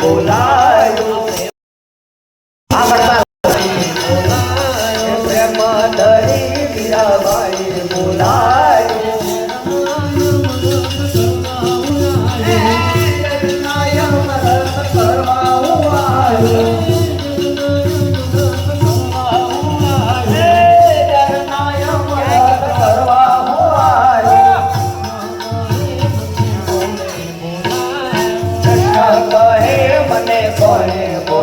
બોલાયું આગળ પ્રેમ ધરી મીરાબાઈ બોલાયું કહે Só corre.